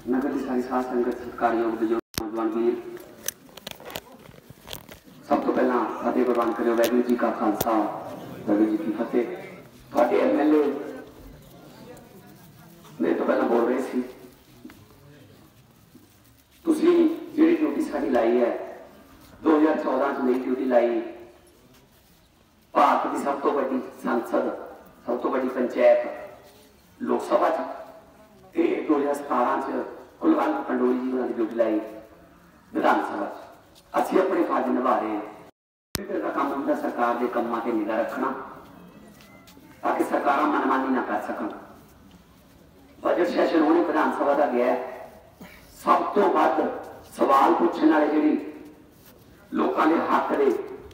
ਨਗਰ ਦੀ ਸਾਰੀ ਸਾਧ ਸੰਗਤ ਸਤਿਕਾਰਯੋਗ ਬਜ਼ੁਰਗ ਨੌਜਵਾਨ ਵੀਰ ਸਭ ਤੋਂ ਪਹਿਲਾਂ ਫਤਿਹ ਪ੍ਰਵਾਨ ਕਰਿਓ ਵਾਹਿਗੁਰੂ ਜੀ ਕਾ ਖਾਲਸਾ ਵਾਹਿਗੁਰੂ ਜੀ ਕੀ ਫਤਿਹ ਤੁਹਾਡੇ ਐਮਐਲਏ ਮੇਰੇ ਤੋਂ ਪਹਿਲਾਂ ਬੋਲ ਰਹੇ ਸੀ ਤੁਸੀਂ ਜਿਹੜੀ ਡਿਊਟੀ ਸਾਡੀ ਲਾਈ ਹੈ 2014 ਚ ਨਈ ਡਿਊਟੀ ਲਾਈ ਭਾਰਤ ਦੀ ਸਭ ਤੋਂ ਵੱਡੀ ਸੰਸਦ ਸਭ ਤੋਂ ਵੱਡੀ ਪੰਚਾਇਤ ਲੋਕ ਸਭਾ ਚ ਤੇ 2017 ਚ ਕੁਲਵੰਤ ਪੰਡੋਰੀ ਜੀ ਉਹਨਾਂ ਦੀ ਡਿਊਟੀ ਲਾਈ ਵਿਧਾਨ ਸਭਾ ਚ। ਅਸੀਂ ਆਪਣੇ ਫਰਜ਼ ਨਿਭਾ ਰਹੇ ਹਾਂ। ਫਿਕਰ ਦਾ ਕੰਮ ਹੁੰਦਾ ਸਰਕਾਰ ਦੇ ਕੰਮਾਂ ਤੇ ਨਿਗਾਹ ਰੱਖਣਾ, ਤਾਂ ਕਿ ਸਰਕਾਰਾਂ ਮਨਮਾਨੀ ਨਾ ਕਰ ਸਕਣ। ਬਜਟ ਸੈਸ਼ਨ ਹੋਣੇ ਵਿਧਾਨ ਸਭਾ ਦਾ ਗਿਆ ਸਭ ਤੋਂ ਵੱਧ ਸਵਾਲ ਪੁੱਛਣ ਵਾਲੇ ਜਿਹੜੀ ਲੋਕਾਂ ਦੇ ਹੱਕ ਦੇ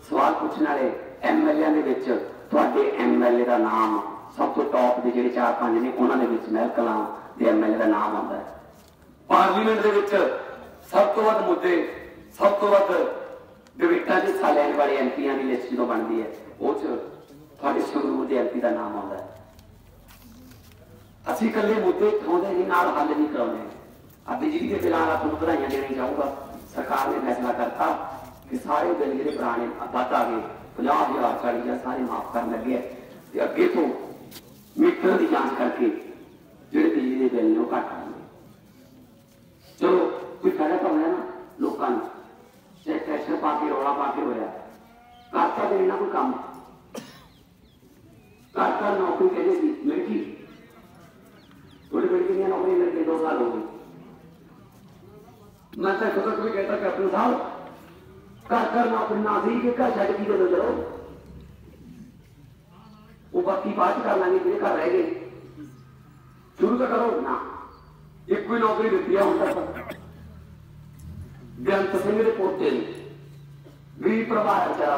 ਸਵਾਲ ਪੁੱਛਣ ਵਾਲੇ ਐਮਐਲਏ ਦੇ ਵਿੱਚ ਤੁਹਾਡੇ ਐਮਐਲਏ ਦਾ ਨਾਮ ਸਭ ਤੋਂ ਟੌਪ ਦੇ ਜਿਹੜੇ ਚਾਰ ਪੰਜ ਨੇ, ਉਹਨਾਂ ਦੇ ਵਿੱਚ ਮਹਿਲ ਕਲਾਂ ਦੇ ਐਮਐਲਏ ਦਾ ਨਾਮ ਆਉਂਦਾ ਹੈ। ਪਾਰਲੀਮੈਂਟ ਦੇ ਵਿੱਚ ਸਭ ਤੋਂ ਵੱਧ ਮੁੱਦੇ, ਸਭ ਤੋਂ ਵੱਧ ਡਿਬੇਟਾਂ 'ਚ ਹਿੱਸਾ ਲੈਣ ਵਾਲੇ ਐਮਪੀਆਂ ਦੀ ਲਿਸਟ ਜਦੋਂ ਬਣਦੀ ਹੈ, ਉਹ 'ਚ ਤੁਹਾਡੇ ਸੰਗਰੂਰ ਦੇ ਐਮਪੀ ਦਾ ਨਾਮ ਆਉਂਦਾ ਹੈ। ਅਸੀਂ ਇਕੱਲੇ ਮੁੱਦੇ ਉਠਾਉਂਦੇ ਨਹੀਂ, ਨਾਲ ਹੱਲ ਨਹੀਂ ਕਰਾਉਂਦੇ। ਆ ਬਿਜਲੀ ਦੇ ਬਿੱਲਾਂ ਦਾ ਨੂੰ ਵਧਾਈਆਂ ਦੇਣੀ ਚਾਹੂੰਗਾ, ਸਰਕਾਰ ਨੇ ਫੈਸਲਾ ਕਰਤਾ ਕਿ ਸਾਰੇ ਬਿੱਲ ਜਿਹੜੇ ਪੁਰਾਣੇ ਵੱਧ ਆ ਗਏ 50000 40000 ਸਾਰੇ ਮਾਫ ਕਰਨ ਲੱਗੇ ਆ। ਤੇ ਅੱਗੇ ਤੋਂ ਦੀ ਜਾਂਚ ਕਰਕੇ ਜਿਹੜੇ ਬਿਜਲੀ ਦੇ ਬਿੱਲ ਨੇ ਉਹ ਘੱਟ ਆਉਣਗੇ ਚਲੋ ਕੋਈ ਫਾਇਦਾ ਤਾਂ ਹੋਇਆ ਨਾ ਲੋਕਾਂ ਨੂੰ ਜੇ ਪ੍ਰੈਸ਼ਰ ਪਾ ਕੇ ਰੌਲਾ ਪਾ ਕੇ ਹੋਇਆ ਕਰਤਾ ਦੇ ਇਹਨਾਂ ਕੋਈ ਕੰਮ ਕਰਤਾ ਨੌਕਰੀ ਕਹਿੰਦੇ ਸੀ ਮਿਲ ਗਈ ਥੋੜੀ ਬੜੀ ਕਿੰਨੀਆਂ ਨੌਕਰੀਆਂ ਮਿਲ ਕੇ ਦੋ ਸਾਲ ਹੋ ਗਏ ਮੈਂ ਤਾਂ ਖੁਦ ਵੀ ਕਹਿੰਦਾ ਕੈਪਟਨ ਸਾਹਿਬ ਘਰ ਘਰ ਨੌਕਰੀ ਨਾ ਸੀ ਕਿ ਘਰ ਛੱਡ ਕੇ ਜਦੋਂ ਚਲੋ ਉਹ ਬਾਕੀ ਬਾਅਦ ਚ ਕਰ ਲਾਂਗੇ ਜਿਹੜੇ ਘਰ ਰਹਿ ਗਏ ਸ਼ੁਰੂ ਤਾਂ ਕਰੋ। ਨਾ ਇੱਕੋ ਹੀ ਨੌਕਰੀ ਦਿੱਤੀ ਆ, ਹੁਣ ਤੱਕ ਬੇਅੰਤ ਸਿੰਘ ਦੇ ਪੋਤੇ ਨੇ। ਗਰੀਬ ਪਰਿਵਾਰ ਵਿਚਾਰਾ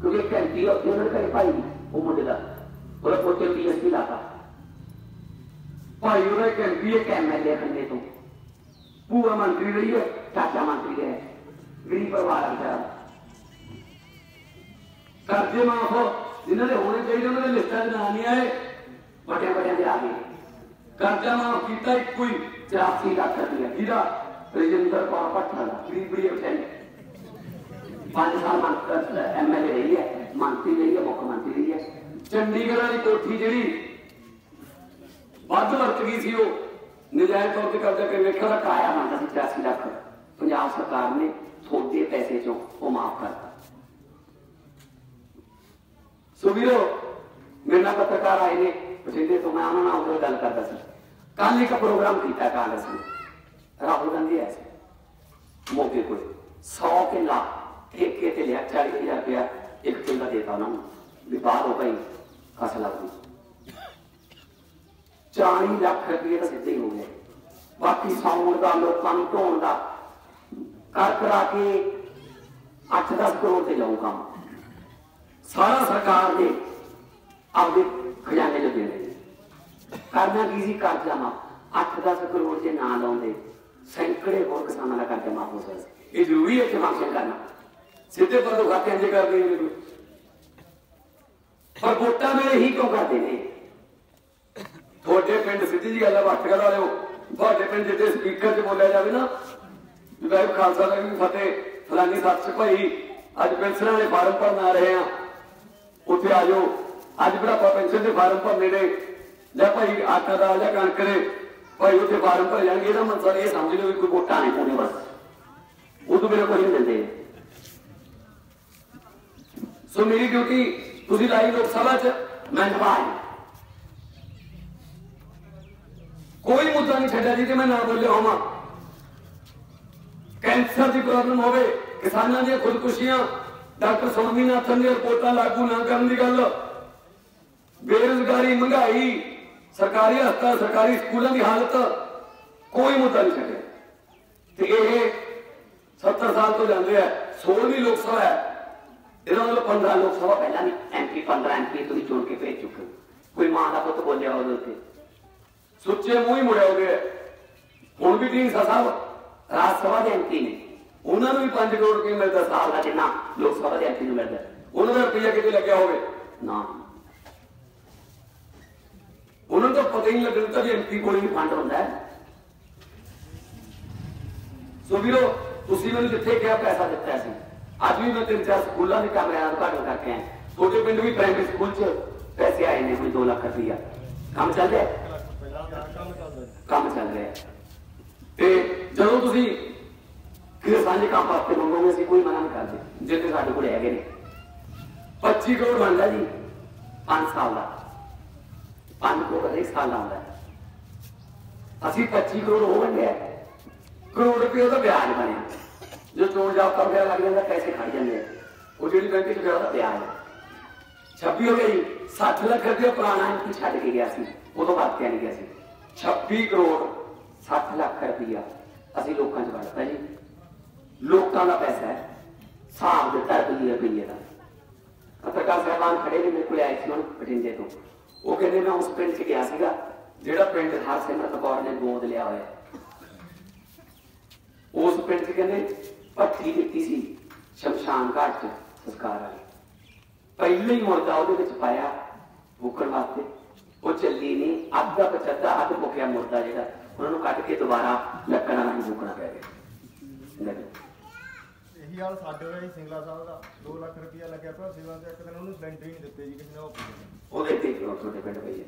ਕਿਉਂਕਿ ਘੰਟੀ ਉੱਥੇ ਉਹਨਾਂ ਦੇ ਭਾਈ ਉਹ ਮੁੰਡੇ ਦਾ। ਉਹਦਾ ਪੋਤੇ ਨੂੰ ਲਾਤਾ। ਭਾਈ ਉਹਦਾ ਘੰਟੀ ਇੱਕ ਐਮਐਲਏ ਖੰਨੇ ਤੋਂ। ਪੂਰਾ ਮੰਤਰੀ ਰਹੀ ਹੈ ਚਾਚਾ ਮੰਤਰੀ ਹੈ ਗਰੀਬ ਪਰਿਵਾਰ ਵਿਚਾਰਾ। ਕਰਜ਼ੇ ਮਾਫ, ਜਿਨ੍ਹਾਂ ਦੇ ਹੋਣੇ ਚਾਹੀਦੇ, ਉਹਨਾਂ ਦੇ ਲਿਸਟਾਂ 'ਚ ਨਾਂ ਨਹੀਂ ਆਏ। ਵੱਡੇ ਵੱਡਿਆਂ ਦੇ ਆ ਗਏ। ਕਰਜ਼ਾ ਮਾਫ ਕੀਤਾ ਇੱਕੋ ਹੀ 84 ਲੱਖ ਰੁਪਏ ਜਿਹਦਾ ਰਜਿੰਦਰ ਕੌਰ ਭੱਠਾ ਦਾ ਗਰੀਬ ਬੜੀ ਵਿਚਾਰੀ ਪੰਜ ਸਾਲ ਮੰਤਰੀ ਐਮਐਲਏ ਰਹੀ ਹੈ ਮੰਤਰੀ ਰਹੀ ਹੈ ਮੁੱਖ ਮੰਤਰੀ ਰਹੀ ਹੈ ਚੰਡੀਗੜ੍ਹ ਵਾਲੀ ਕੋਠੀ ਜਿਹੜੀ ਵੱਧ ਵਰਤ ਗਈ ਸੀ ਉਹ ਨਜਾਇਜ਼ ਤੌਰ ਤੇ ਕਬਜ਼ਾ ਕਰਕੇ ਵੇਖਿਆ ਦਾ ਕਿਰਾਇਆ ਮੰਗਦਾ ਸੀ 83 ਲੱਖ ਪੰਜਾਬ ਸਰਕਾਰ ਨੇ ਥੋੜੇ ਪੈਸੇ ਚੋਂ ਉਹ ਮਾਫ ਕਰਤਾ ਸੋ ਵੀਰੋ ਮੇਰੇ ਨਾਲ ਪੱਤਰਕਾਰ ਆਏ ਨੇ ਬਠਿੰਡੇ ਤੋਂ ਮੈਂ ਉਹਨਾਂ ਨਾਲ ਉਹ ਗੱਲ ਕਰਦਾ ਸੀ। ਕੱਲ ਇੱਕ ਪ੍ਰੋਗਰਾਮ ਕੀਤਾ ਕਾਂਗਰਸ ਨੇ। ਰਾਹੁਲ ਗਾਂਧੀ ਆਇਆ ਸੀ। ਮੋਗੇ ਕੋਲ। 100 ਕਿੱਲਾ ਠੇਕੇ ਤੇ ਲਿਆ 40000 ਰੁਪਇਆ ਇੱਕ ਕਿੱਲਾ ਦੇਤਾ ਉਹਨਾਂ ਨੂੰ। ਵੀ ਬਾਹਰ ਹੋ ਭਾਈ ਫਸਲ ਲੱਗਦੀ 40 ਲੱਖ ਰੁਪਏ ਤਾਂ ਸਿੱਧੇ ਹੋ ਗਏ। ਬਾਕੀ ਸਾਉਣ ਦਾ, ਲੋਕਾਂ ਨੂੰ ਢੋਣ ਦਾ ਕਰ ਕਰਾ ਕੇ 8-10 ਕਰੋੜ ਤੇ ਜਾਊ ਕੰਮ। ਸਾਰਾ ਸਰਕਾਰ ਦੇ ਆਪਦੇ ਖਜ਼ਾਨੇ ਚ ਦੇ ਰਹੇ ਕਰਨਾ ਕੀ ਸੀ? ਕਰਜ਼ਾ ਮਾ 8-10 ਕਰੋੜ ਜੇ ਨਾ ਲਾਉਂਦੇ, ਸੈਂਕੜੇ ਹੋਰ ਕਿਸਾਨਾਂ ਦਾ ਕਰਜ਼ਾ ਮਾਫ ਹੋ ਸਕਦਾ ਇਹ ਜ਼ਰੂਰੀ ਹੈ ਕਿ ਫੰਕਸ਼ਨ ਕਰਨਾ। ਸਿੱਧੇ ਬੰਦੋ ਖਾਤੇ ਇੰਜ ਕਰਦੇ ਨੇ ਕੋਈ। ਪਰ ਵੋਟਾਂ ਮੇਰੇ ਹੀ ਕਿਉਂ ਕਰਦੇ ਨੇ? ਤੁਹਾਡੇ ਪਿੰਡ ਸਿੱਧੀ ਜੀ ਗੱਲ ਆ, ਵੱਟ ਕਰਾ ਲਿਓ। ਤੁਹਾਡੇ ਪਿੰਡ ਜਿੱਤੇ ਸਪੀਕਰ 'ਚ ਬੋਲਿਆ ਜਾਵੇ ਨਾ ਵੀ ਖਾਲਸਾ ਦਾ ਵੀ ਫਤਿਹ, ਫਲਾਨੀ ਸੱਚ ਭਾਈ, ਅੱਜ ਪੈਨਸ਼ਨਾਂ ਵਾਲੇ ਫਾਰਮ ਭਰਨ ਆ ਰਹੇ ਆ। ਉੱਥੇ ਆ ਜਾਓ। ਅੱਜ ਬੁਢਾਪਾ ਪੈਨਸ਼ਨ ਦੇ ਫਾਰਮ ਭਰਨੇ ਨੇ। ਲੈ ਭਾਈ ਆਟਾ ਦਾ ਜਾਂ ਕਣਕ ਦੇ ਭਾਈ ਉੱਥੇ ਫਾਰਮ ਭਰ ਜਾਣਗੇ, ਇਹਦਾ ਮਤਲਬ ਇਹ ਸਮਝ ਲਓ ਕੋਈ ਵੋਟਾਂ ਨਹੀਂ ਪਾਉਣੀ ਬਸ। ਉਦੋਂ ਮੇਰੇ ਕੋਈ ਨਹੀਂ ਦਿੰਦੇ। ਸੋ ਮੇਰੀ ਡਿਊਟੀ ਤੁਸੀਂ ਲਾਈ ਲੋਕ ਸਭਾ 'ਚ, ਮੈਂ ਨਿਭਾਈ ਕੋਈ ਮੁੱਦਾ ਨਹੀਂ ਛੱਡਿਆ ਜੀ ਕਿ ਮੈਂ ਨਾ ਬੋਲਿਆ ਹੋਵਾਂ। ਕੈਂਸਰ ਦੀ ਪ੍ਰੋਬਲਮ ਹੋਵੇ, ਕਿਸਾਨਾਂ ਦੀਆਂ ਖੁਦਕੁਸ਼ੀਆਂ, ਡਾਕਟਰ ਸਵਾਮੀਨਾਥਨ ਦੀਆਂ ਰਿਪੋਰਟਾਂ ਲਾਗੂ ਨਾ ਕਰਨ ਦੀ ਗੱਲ। ਬੇਰੁਜ਼ਗਾਰੀ ਮਹਿੰਗਾਈ, ਸਰਕਾਰੀ ਹਸਪਤਾਲ, ਸਰਕਾਰੀ ਸਕੂਲਾਂ ਦੀ ਹਾਲਤ ਕੋਈ ਮੁੱਦਾ ਨਹੀਂ ਛੱਡਿਆ। ਤੇ ਇਹ 70 ਸਾਲ ਤੋਂ ਜਾਂਦੇ ਆ 16ਵੀਂ ਲੋਕ ਸਭਾ ਹੈ। ਇਹਨਾਂ ਨਾਲ 15 ਲੋਕ ਸਭਾ ਪਹਿਲਾਂ ਨਹੀਂ ਐਮਪੀ 15 ਐਮਪੀ ਤੁਸੀਂ ਚੁਣ ਕੇ ਭੇਜ ਚੁੱਕੇ ਕੋਈ ਮਾਂ ਦਾ ਪੁੱਤ ਬੋਲਿਆ ਉਹਦੇ ਉੱਤੇ। ਸੁੱਚੇ ਮੂੰਹ ਹੀ ਮੁੜਿਆ ਉਹਦੇ ਹੁਣ ਵੀ ਢੀਂਸਾ ਸਾਹਿਬ ਰਾਜ ਸਭਾ ਦੇ ਐਮਪੀ ਨੇ। ਉਹਨਾਂ ਨੂੰ ਵੀ 5 ਕਰੋੜ ਰੁਪਏ ਮਿਲਦਾ, ਸਾਲ ਦਾ ਜਿੰਨਾ ਲੋਕ ਸਭਾ ਦੇ ਐਮਪੀ ਨੂੰ ਮਿਲਦਾ। ਉਹਨਾਂ ਦਾ ਰੁਪਈਆ ਕਿਤੇ ਲੱਗਿਆ ਹੋਵੇ? ਨਾ। ਉਹਨਾਂ ਨੂੰ ਤਾਂ ਪਤਾ ਹੀ ਨਹੀਂ ਲੱਗਦਾ ਵੀ ਐਮਪੀ ਕੋਲ ਵੀ ਫੰਡ ਹੁੰਦਾ ਹੈ। ਸੋ ਵੀਰੋ, ਤੁਸੀਂ ਮੈਨੂੰ ਜਿੱਥੇ ਕਿਹਾ ਪੈਸਾ ਦਿੱਤਾ ਸੀ, ਅੱਜ ਵੀ ਮੈਂ ਤਿੰਨ ਚਾਰ ਸਕੂਲਾਂ ਦੇ ਕਮਰਿਆਂ ਦਾ ਉਦਘਾਟਨ ਕਰਕੇ ਆਇਆ। ਛੋਟੇ ਪਿੰਡ ਵੀ ਪ੍ਰਾਇਮਰੀ ਸਕੂਲ 'ਚ ਪੈਸੇ ਆਏ ਨੇ ਕੋਈ 2 ਲੱਖ ਰੁਪਈਆ। ਕੰਮ ਚੱਲ ਰਿਹਾ? ਕੰਮ ਚੱਲ ਰਿਹਾ। ਤੇ ਜਦੋਂ ਤੁਸੀਂ ਕਿਸੇ ਸਾਂਝੇ ਕੰਮ ਵਾਸਤੇ ਮੰਗੋਗੇ, ਅਸੀਂ ਕੋਈ ਮਨਾ ਨਹੀਂ ਕਰਦੇ। ਜਿੱਥੇ ਸਾਡੇ ਕੋਲ ਹੈਗੇ ਨੇ। 25 ਕਰੋੜ ਬਣਦਾ ਜੀ 5 ਸਾਲ ਦਾ। 5 ਕਰੋੜ ਇੱਕ ਸਾਲ ਆਉਂਦਾ ਅਸੀਂ 25 ਕਰੋੜ ਹੋ ਗਏ ਕਰੋੜ ਰੁਪਏ ਦਾ ਵਿਆਜ ਬਣਿਆ ਜੋ ਚੋਣ ਜਾਬ ਕਰ ਲੱਗ ਜਾਂਦਾ, ਪੈਸੇ ਖੜ ਜਾਂਦੇ ਉਹ ਜਿਹੜੀ ਬੈਂਕ ਚ ਗਿਆ, ਉਹਦਾ ਵਿਆਜ 26 ਹੋ ਗਈ 60 ਲੱਖ ਰੁਪਏ ਪੁਰਾਣਾ ਇੰਪੀ ਛੱਡ ਕੇ ਗਿਆ ਸੀ। ਉਦੋਂ ਵਰਤਿਆ ਨਹੀਂ ਗਿਆ ਸੀ। 26 ਕਰੋੜ 60 ਲੱਖ ਰੁਪਇਆ ਅਸੀਂ ਲੋਕਾਂ 'ਚ ਵੜਤਾ ਜੀ। ਲੋਕਾਂ ਦਾ ਪੈਸਾ ਹੈ। ਹਿਸਾਬ ਦਿੱਤਾ ਰੁਪਈਏ ਰੁਪਈਏ ਦਾ। ਪੱਤਰਕਾਰ ਸਾਹਿਬਾਨ ਖੜੇ ਨੇ ਮੇਰੇ ਕੋਲ ਆਏ ਸੀ ਹੁਣ ਬਠਿੰਡੇ ਤੋਂ। ਉਹ ਕਹਿੰਦੇ ਮੈਂ ਉਸ ਪਿੰਡ 'ਚ ਗਿਆ ਸੀਗਾ, ਜਿਹੜਾ ਪਿੰਡ ਹਰਸਿਮਰਤ ਕੌਰ ਨੇ ਗੋਦ ਲਿਆ ਹੋਇਆ ਉਸ ਪਿੰਡ 'ਚ ਕਹਿੰਦੇ ਭੱਠੀ ਦਿੱਤੀ ਸੀ, ਸ਼ਮਸ਼ਾਨ ਘਾਟ 'ਚ ਸੰਸਕਾਰ ਵਾਲੀ। ਪਹਿਲੇ ਹੀ ਮੁਰਦਾ ਉਹਦੇ ਵਿੱਚ ਪਾਇਆ ਬੁੱਕਣ ਵਾਸਤੇ। ਉਹ ਚੱਲੀ ਨਹੀਂ, ਅੱਧ ਦਾ ਪਚੱਦਾ, ਅੱਧ ਭੁੱਖਿਆ ਮੁਰਦਾ ਜਿਹੜਾ, ਉਹਨਾਂ ਨੂੰ ਕੱਢ ਕੇ ਦੁਬਾਰਾ ਲੱਕੜਾਂ ਨਾਲ ਬੁੱਕਣਾ ਪੈ ਗਿਆ। ਇਹੀ ਹਾਲ ਸਾਡੇ ਹੋਇਆ ਜੀ ਸਿੰਗਲਾ ਸਾਹਿਬ ਦਾ? 2 ਲੱਖ ਰੁਪਇਆ ਲੱਗਿਆ ਪਿਆ ਸੇਵਾ ਤੇ ਇੱਕ ਦਿਨ ਉਹਨੂੰ ਸਿਲੰਡਰ ਹੀ ਨਹੀਂ ਦਿੱਤੇ ਜੀ ਕਿਸੇ ਨੇ ਉਹ ਉਹਦੇ ਤੇ ਕਿਉਂ ਤੁਹਾਡੇ ਪਿੰਡ ਪਈ ਹੈ।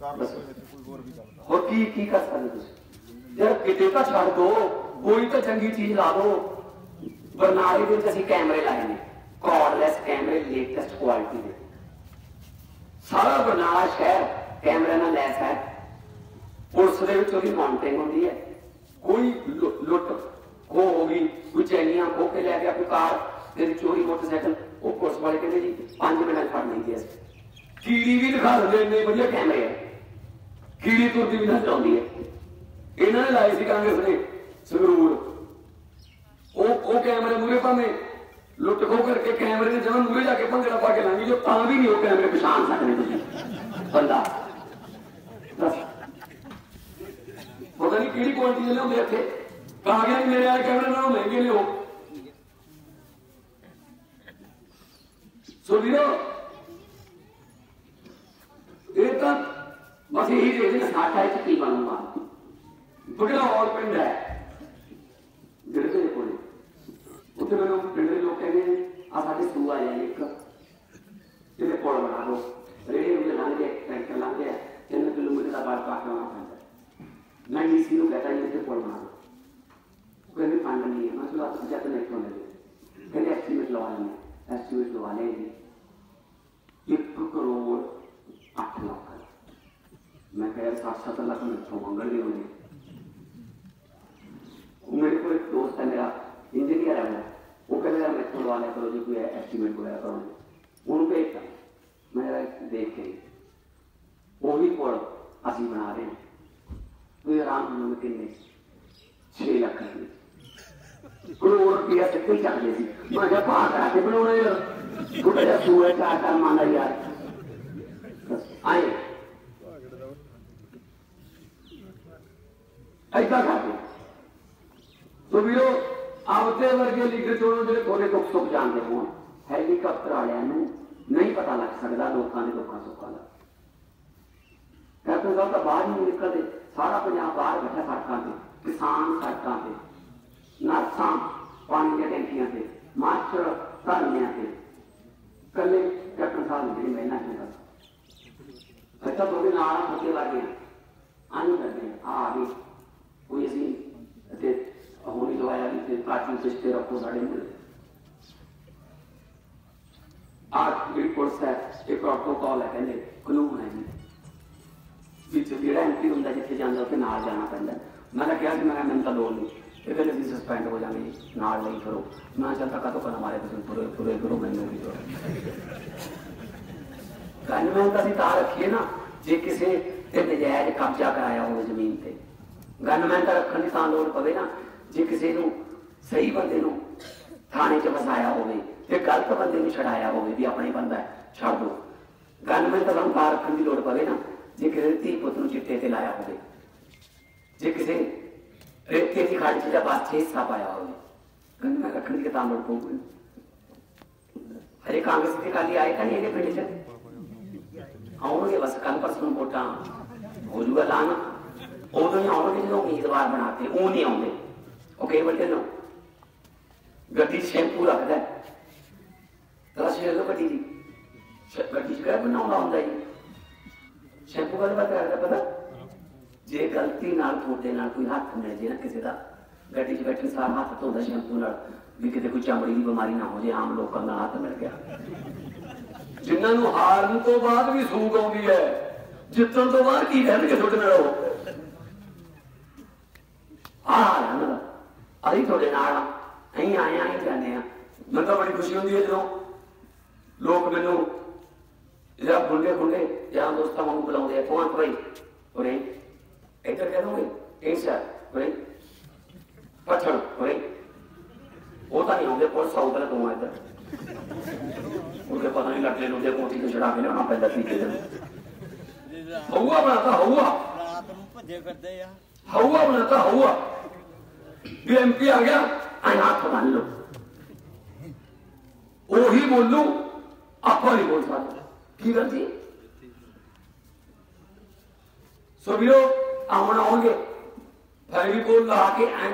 ਕਰ ਲਓ ਕੋਈ ਹੋਰ ਵੀ ਗੱਲ ਹੋਰ ਕੀ ਕੀ ਕਰ ਸਕਦੇ ਤੁਸੀਂ? ਯਾਰ ਕਿਤੇ ਤਾਂ ਛੱਡ ਦੋ ਕੋਈ ਤਾਂ ਚੰਗੀ ਚੀਜ਼ ਲਾ ਦੋ। ਬਰਨਾਲੇ ਦੇ ਵਿੱਚ ਅਸੀਂ ਕੈਮਰੇ ਲਾਏ ਨੇ ਕਾਰਡਲੈਸ ਕੈਮਰੇ ਲੇਟੈਸਟ ਕੁਆਲਿਟੀ ਦੇ। ਸਾਰਾ ਬਰਨਾਲਾ ਸ਼ਹਿਰ ਕੈਮਰੇ ਨਾਲ ਲੈਸ ਹੈ। ਪੁਲਿਸ ਦੇ ਵਿੱਚ ਉਹਦੀ ਮਾਨਟਿੰਗ ਹੁੰਦੀ ਹੈ। ਕੋਈ ਲੁੱਟ ਉਹ ਹੋ ਗਈ, ਕੋਈ ਚੈਨੀਆਂ ਖੋ ਕੇ ਲੈ ਗਿਆ ਕੋਈ ਕਾਰ ਤੇ ਚੋਰੀ ਮੋਟਰਸਾਈਕਲ, ਉਹ ਪੁਲਿਸ ਵਾਲੇ ਕਹਿੰਦੇ ਜੀ 5 ਮਿੰਟ ਫੜ ਲੈਂਦੇ ਅਸੀਂ ਕੀੜੀ ਵੀ ਦਿਖਾ ਦਿੰਦੇ ਇੰਨੇ ਵਧੀਆ ਕੈਮਰੇ ਹੈ ਕੀੜੀ ਤੁਰਦੀ ਵੀ ਨਜ਼ਰ ਆਉਂਦੀ ਹੈ ਇਹਨਾਂ ਨੇ ਲਾਏ ਸੀ ਕਾਂਗਰਸ ਨੇ, ਸੰਗਰੂਰ। ਉਹ ਉਹ ਕੈਮਰੇ ਮੂਰੇ ਭਾਵੇਂ ਲੁੱਟ ਖੋ ਕਰਕੇ ਕੈਮਰੇ ਦੇ ਜਮਾਂ ਮੂਰੇ ਜਾ ਕੇ ਭੰਗੜਾ ਪਾ ਕੇ ਲੰਘੀ ਜੋ ਤਾਂ ਵੀ ਨਹੀਂ ਉਹ ਕੈਮਰੇ ਪਛਾਣ ਸਕਦੇ ਤੁਸੀਂ। ਬੰਦਾ। ਦੱਸ। ਪਤਾ ਨਹੀਂ ਕਿਹੜੀ ਕੁਆਲਿਟੀ ਦੇ ਲਿਆਉਂਦੇ ਇੱਥੇ। ਕਹਾ ਗਿਆ ਮੇਰੇ ਵਾਲੇ ਕੈਮਰੇ ਨਾਲੋਂ ਮਹਿੰਗੇ ਨੇ ਉਹ। ਸੋ ਵੀਰੋ ਇਹ ਤਾਂ ਬਸ ਇਹੀ ਦੇਖਦੇ ਸਾਡਾ ਇੱਥੇ ਕੀ ਬਣੂਗਾ? ਬਗੜਾ ਹੋਰ ਪਿੰਡ ਹੈ ਜਿਹੜੇ ਦੇ ਕੋਲੇ ਉੱਥੇ ਮੈਨੂੰ ਪਿੰਡ ਦੇ ਲੋਕ ਕਹਿੰਦੇ ਆ ਸਾਡੇ ਸੂ ਆ ਜਾਏ ਇੱਕ ਇਹਦੇ ਕੋਲ ਬਣਾ ਲਓ ਰੇੜੇ ਨੂੰ ਲੰਘ ਕੇ ਟੈਂਕਰ ਲੰਘ ਗਿਆ 3 ਕਿਲੋਮੀਟਰ ਦਾ ਬਾੜ ਪਾ ਕੇ ਆਉਣਾ ਪੈਂਦਾ ਮੈਂ ਡੀਸੀ ਨੂੰ ਕਹਤਾ ਜੀ ਇੱਥੇ ਕੋਲ ਬਣਾ ਲਓ ਉਹ ਕਹਿੰਦੇ ਫੰਡ ਨਹੀਂ ਹੈ ਮੈਂ ਚਲੋ ਆਪ ਜੱਟ ਨਹੀਂ ਕੋਲ ਲੈ ਕਹਿੰਦੇ ਐਸਟੀਮੇਟ ਲਵਾ ਲੈਣੇ ਐਸਟੀਮੇਟ ਲਵਾ ਲਏ ਜੀ 1 ਕਰੋੜ 8 ਲੱਖ ਮੈਂ ਕਿਹਾ ਯਾਰ 7-7 ਲੱਖ ਮੈਥੋਂ ਮੰਗਣਗੇ ਉਹਨੇ ਉਹ ਮੇਰੇ ਕੋਲ ਇੱਕ ਦੋਸਤ ਹੈ ਮੇਰਾ ਇੰਜੀਨੀਅਰ ਹੈ ਉਹ ਉਹ ਕਹਿੰਦਾ ਯਾਰ ਮੈਥੋਂ ਲਵਾ ਲਿਆ ਕਰੋ ਜੀ ਕੋਈ ਐਸਟੀਮੇਟ ਵਗੈਰਾ ਕਰੋ ਉਹਨੂੰ ਭੇਜਤਾ ਮੈਂ ਜਰਾ ਦੇਖ ਕੇ ਉਹ ਵੀ ਕੋਲ ਅਸੀਂ ਬਣਾ ਰਹੇ ਹਾਂ ਕੋਈ ਆਰਾਮ ਨਾਲ ਕਿੰਨੇ 6 ਲੱਖ ਰੁਪਏ ਕਰੋੜ ਰੁਪਇਆ ਸਿੱਧੇ ਹੀ ਚੱਕਦੇ ਸੀ ਮੈਂ ਕਿਹਾ ਪਾ ਕਰਾ ਕੇ ਬਣਾਉਣਾ ਯਾਰ ਥੋੜਾ ਜਿਹਾ ਸੂਏ ਚਾ ਕਰ ਮੰਨਦਾ ਯਾਰ ਆਏ ਐਦਾਂ ਕਰਦੇ ਸੋ ਵੀਰੋ ਆਪਦੇ ਵਰਗੇ ਲੀਡਰ ਚੋਣੋ ਜਿਹੜੇ ਥੋੜੇ ਦੁੱਖ ਸੁੱਖ ਜਾਣਦੇ ਹੋਣ ਹੈਲੀਕਾਪਟਰ ਵਾਲਿਆਂ ਨੂੰ ਨਹੀਂ ਪਤਾ ਲੱਗ ਸਕਦਾ ਲੋਕਾਂ ਦੇ ਦੁੱਖਾਂ ਸੁੱਖਾਂ ਦਾ ਕੈਪਟਨ ਸਾਹਿਬ ਤਾਂ ਬਾਹਰ ਹੀ ਨਹੀਂ ਨਿਕਲਦੇ ਸਾਰਾ ਪੰਜਾਬ ਬਾਹਰ ਬੈਠਾ ਸੜਕਾਂ ਤੇ ਕਿਸਾਨ ਸੜਕਾਂ ਤੇ ਨਰਸਾਂ ਪਾਣੀ ਦੀਆਂ ਟੈਂਕੀਆਂ ਤੇ ਮਾਸਟਰ ਧਰਨਿਆਂ ਤੇ ਕੱਲੇ ਕੈਪਟਨ ਸਾਹਿਬ ਨੇ ਜਿਹੜੀ ਮਿਹਨਤ ਕੀਤਾ ਅੱਛਾ ਤੁਹਾਡੇ ਨਾਲ ਫੱਕੇ ਲੱਗੇ ਆਨੀ ਕਰਦੇ ਆ ਆ ਵੀ ਕੋਈ ਅਸੀਂ ਤੇ ਹੋਣੀ ਦਵਾਇਆ ਵੀ ਤੇ ਕਾਟੂ ਸਿਸਟੇ ਰੱਖੋ ਸਾਡੇ ਕੋਲ। ਆ ਜਿਹੜੀ ਪੁਲਿਸ ਹੈ, ਇਹ ਪ੍ਰੋਟੋਕਾਲ ਹੈ ਕਹਿੰਦੇ, ਕਾਨੂੰਨ ਹੈ ਜੀ। ਵਿੱਚ ਜਿਹੜਾ ਐਂਟਰੀ ਹੁੰਦਾ ਜਿੱਥੇ ਜਾਂਦਾ, ਉੱਥੇ ਨਾਲ ਜਾਣਾ ਪੈਂਦਾ। ਮੈਂ ਤਾਂ ਕਿਹਾ ਸੀ ਮੈਂ ਮੈਨੂੰ ਤਾਂ ਲੋੜ ਨਹੀਂ। ਇਹ ਕਹਿੰਦੇ ਤੁਸੀਂ ਸਸਪੈਂਡ ਹੋ ਜਾਣਗੇ ਨਾਲ ਨਹੀਂ ਕਰੋ। ਮੈਂ ਚੱਲ ਤੱਕ ਤੋਂ ਕਨਾ ਮਾਰੇ ਤੁਸੀਂ, ਪੂਰੇ ਪੂਰੇ ਕਰੋ, ਮੈਨੂੰ ਵੀ ਕਰੋ ਕਾਨੂੰਨ ਤਾਂ ਅਸੀਂ ਤਾਂ ਰੱਖੀਏ ਨਾ, ਜੇ ਕਿਸੇ ਤੇ ਨਜਾਇਜ਼ ਕਬਜ਼ਾ ਕਰਾਇਆ ਹੋਵੇ ਜ਼ਮੀਨ ਤੇ। ਗਨਮੈਨ ਤਾਂ ਰੱਖਣ ਦੀ ਤਾਂ ਲੋੜ ਪਵੇ ਨਾ, ਜੇ ਕਿਸੇ ਨੂੰ ਸਹੀ ਬੰਦੇ ਨੂੰ ਥਾਣੇ 'ਚ ਵਸਾਇਆ ਹੋਵੇ ਤੇ ਗਲਤ ਬੰਦੇ ਨੂੰ ਛਡਾਇਆ ਹੋਵੇ ਵੀ ਆਪਣੇ ਬੰਦਾ ਛੱਡ ਦੋ। ਗਨਮੈਨ ਤਾਂ ਤਾਂ ਰੱਖਣ ਦੀ ਲੋੜ ਪਵੇ ਨਾ, ਜੇ ਕਿਸੇ ਧੀ ਪੁੱਤ ਨੂੰ ਚਿੱਟੇ ਤੇ ਲਾਇਆ ਹੋਵੇ, ਜੇ ਕਿਸੇ ਰੇਤੇ ਦੀ ਖਾੜੀ 'ਚ ਜਾਂ ਬਾਛੇ ਹਿੱਸਾ ਪਾਇਆ ਹੋਵੇ ਗਨਮੈਨ ਰੱਖਣ ਦੀ ਤਾਂ ਲੋੜ ਪਊਗੀ ਹਰੇ ਕਾਂਗਰਸ ਦੇ ਕਾਲੀ ਆਏ ਤਾਂ ਨਹੀਂ ਇਹਦੇ ਪਿੰਡ 'ਚ? ਆਉਣਗੇ ਬਸ ਕੱਲ ਪਰਸੋਂ ਵੋਟਾਂ, ਹੋ ਜੂਗਾ ਲਾਣ ਉਦੋਂ ਹੀ ਆਉਣਗੇ ਜਦੋਂ ਉਮੀਦਵਾਰ ਬਣਾਤੇ, ਉਹ ਨਹੀਂ ਆਉਂਦੇ। ਉਹ ਕਈ ਵੱਡੇ ਨੂੰ ਗੱਡੀ ਸ਼ੈਂਪੂ ਰੱਖਦਾ। ਹੈ ਤਲਾਸ਼ੀ ਗੱਡੀ ਦੀ। ਗੱਡੀ 'ਚ ਕਿਹੜਾ ਹੁੰਦਾ ਜੀ? ਸ਼ੈਂਪੂ ਵਾਲੇ ਬਾਤ ਕਰਦਾ ਪਤਾ? ਜੇ ਗਲਤੀ ਨਾਲ ਤੁਹਾਡੇ ਨਾਲ ਕੋਈ ਹੱਥ ਮਿਲ ਜੇ ਨਾ ਕਿਸੇ ਦਾ ਗੱਡੀ 'ਚ ਬੈਠੇ ਸਾਰ ਹੱਥ ਧੋਂਦਾ ਸ਼ੈਂਪੂ ਨਾਲ, ਵੀ ਕਿਤੇ ਕੋਈ ਚਮੜੀ ਦੀ ਬਿਮਾਰੀ ਨਾ ਹੋ ਜੇ, ਆਮ ਲੋਕਾਂ ਦਾ ਹੱਥ ਮਿਲ ਗਿਆ। ਜਿਨ੍ਹਾਂ ਨੂੰ ਹਾਰਨ ਤੋਂ ਬਾਅਦ ਵੀ ਸੂਗ ਆਉਂਦੀ ਹੈ, ਜਿੱਤਣ ਤੋਂ ਬਾਅਦ ਕੀ ਕਹਿਣਗੇ ਤੁਹਾਡੇ ਨਾਲ ਉਹ? ਆਹ ਨਾ ਨਾ। ਅਸੀਂ ਤੁਹਾਡੇ ਨਾਲ ਆ। ਅਸੀਂ ਆਏ ਆਂ ਜਾਂਦੇ ਆ। ਮੈਨੂੰ ਤਾਂ ਬੜੀ ਖੁਸ਼ੀ ਹੁੰਦੀ ਹੈ ਜਦੋਂ ਲੋਕ ਮੈਨੂੰ ਜਾਂ ਬੁੱਢੇ ਬੁੱਢੇ ਜਾਂ ਦੋਸਤਾਂ ਵਾਂਗੂ ਬੁਲਾਉਂਦੇ ਆ। ਕੌਣ ਭਾਈ? ਉਰੇ। ਇੱਧਰ ਕਹਿ ਦੋਗੇ? ਸਰ। ਉਰੇ। ਪੱਠਣ ਉਰੇ। ਉਹ ਤਾਂ ਨਹੀਂ ਆਉਂਦੇ ਕੋਲ ਦਾ ਤੋਂ ਆ ਇੱਧਰ। ਉਹਦੇ ਪਤਾ ਨਹੀਂ ਲੱਗੇ ਨੂੰ ਦੇ ਕੋਠੀ ਤੋਂ ਛੜਾ ਕੇ ਲਿਆਉਣਾ ਪੈਂਦਾ ਸੀ ਕਿਤੇ। ਹਊਆ ਬਣਾਤਾ ਹਊਆ। ਰਾਤ ਨੂੰ ਭੱਜੇ ਫਿਰਦੇ ਆ। ਹਊਆ ਬਣਾਤਾ ਹਊਆ। ਵੀ ਐਮਪੀ ਆ ਗਿਆ? ਆਏ ਹੱਥ ਬੰਨ ਉਹੀ ਬੋਲੂ, ਆਪਾਂ ਨਹੀਂ ਬੋਲ ਸਕਦੇ। ਕੀ ਗੱਲ ਜੀ ਸੋ ਵੀਰੋ ਆਉਣ ਆਉਣਗੇ। ਫੈਰੀ ਕੋਲ ਲਾ ਕੇ ਐ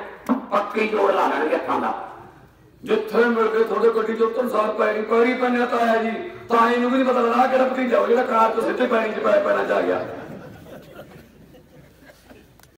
ਪੱਕੇ ਜੋੜ ਲਾ ਲੈਣਗੇ ਹੱਥਾਂ ਦਾ। ਜਿੱਥੇ ਮਿਲ ਕੇ ਤੁਹਾਡੇ ਗੱਡੀ ਚੋਂ ਉਤਰਨ ਸਾਰ ਪੈਰੀ ਪੈਰੀ ਪੰਨਿਆ ਤਾਂ ਆਇਆ ਜੀ। ਤਾਂ ਇਹਨੂੰ ਵੀ ਨਹੀਂ ਪਤਾ ਲੱਗਦਾ ਆਹ ਕਿਹੜਾ ਭਤੀਜਾ ਉਹ ਜਿਹੜਾ ਕਾਰ ਤੋਂ ਸਿੱਧੇ ਪੈਰੀ ਚ ਪੈ ਪੈਣਾ ਜਾ ਗਿਆ।